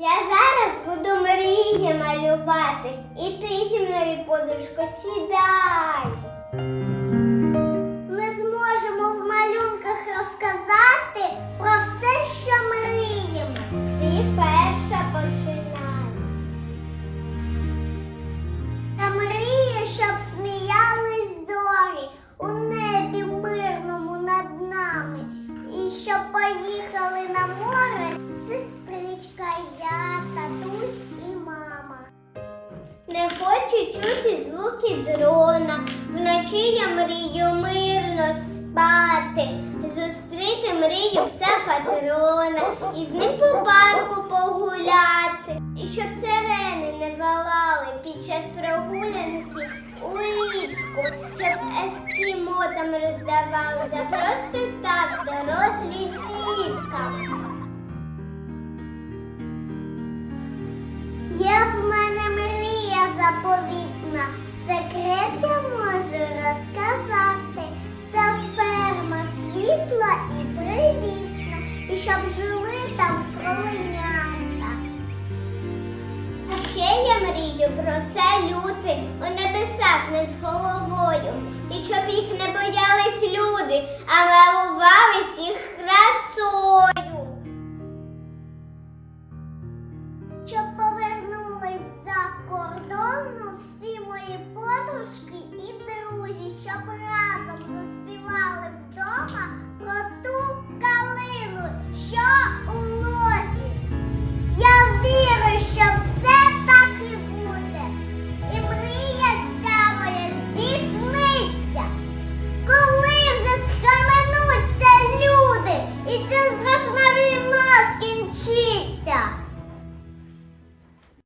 Я зараз буду мрії малювати. І ти зі мною, подружко, сідай. Не хочу чути звуки дрона. Вночі я мрію мирно спати. Зустріти мрію все патрона і з ним по парку погуляти. І щоб сирени не валали під час прогулянки улітку, щоб ескімо там роздавали за просто так дорослі діткам. Щоб жили там кроленята. А ще я мрію про салюти